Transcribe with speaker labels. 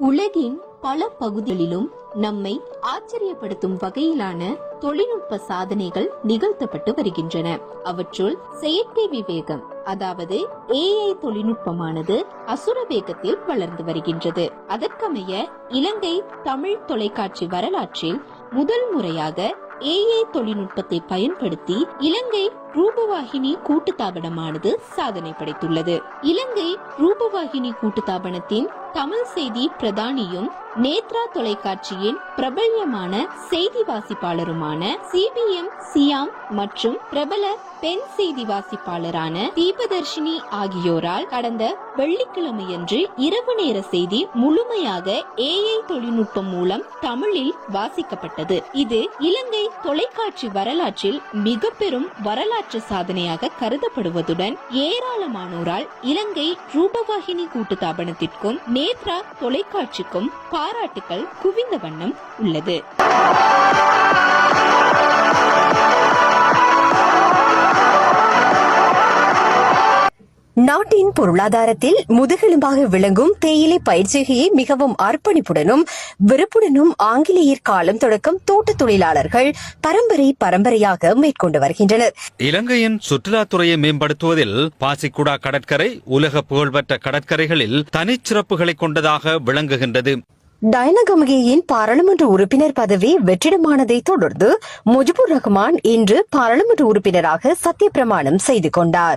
Speaker 1: உலகின் பல பகுதிகளிலும் நம்மை ஆச்சரியப்படுத்தும் வகையிலான தொழில்நுட்ப சாதனைகள் நிகழ்த்தப்பட்டு வருகின்றன. அவற்றுள் செயற்கை விவேகம் அதாவது ஏஐ தொழில்நுட்பமானது அசுர வேகத்தில் வளர்ந்து வருகின்றது. அதற்கமைய இலங்கை தமிழ் தொலைக்காட்சி வரலாற்றில் முதல் முறையாக ஏஐ தொழில்நுட்பத்தை பயன்படுத்தி இலங்கை ரூபவாகினி கூட்டுத்தாபனமானது சாதனை படைத்துள்ளது. இலங்கை ரூபவாகினி கூட்டுத்தாபனத்தின் தமிழ் செய்தி பிரதானியும் நேத்ரா தொலைக்காட்சியின் பிரபல்யமான செய்தி வாசிப்பாளருமான சிபிஎம் சியாம் மற்றும் பிரபல பெண் செய்தி வாசிப்பாளரான தீபதர்ஷினி ஆகியோரால் கடந்த வெள்ளிக்கிழமையன்று இரவு நேர செய்தி முழுமையாக ஏஐ தொழில்நுட்பம் மூலம் தமிழில் வாசிக்கப்பட்டது. இது இலங்கை தொலைக்காட்சி வரலாற்றில் மிக பெரும் வரலாற்று சாதனையாக கருதப்படுவதுடன் ஏராளமானோரால் இலங்கை ரூபவாகினி கூட்டுத்தாபனத்திற்கும் நேத்ரா தொலைக்காட்சிக்கும் பாராட்டுகள் குவிந்த வண்ணம் உள்ளது.
Speaker 2: நாட்டின் பொருளாதாரத்தில் முதுகெலும்பாக விளங்கும் தேயிலை பயிற்சிகையை மிகவும் அர்ப்பணிப்புடனும் விருப்புடனும் ஆங்கிலேயர் காலம் தொடக்கம் தோட்டத் தொழிலாளர்கள் பரம்பரை பரம்பரையாக மேற்கொண்டு வருகின்றனர்.
Speaker 3: இலங்கையின் சுற்றுலாத்துறையை மேம்படுத்துவதில் பாசிக்குடா கடற்கரை உலக புகழ்பெற்ற கடற்கரைகளில் தனிச்சிறப்புகளை கொண்டதாக விளங்குகின்றது.
Speaker 2: டயனகமகேயின் பாராளுமன்ற உறுப்பினர் பதவி வெற்றிடமானதை தொடர்ந்து முஜிபுர் ரஹ்மான் இன்று பாராளுமன்ற உறுப்பினராக சத்திய பிரமாணம் செய்து கொண்டார்.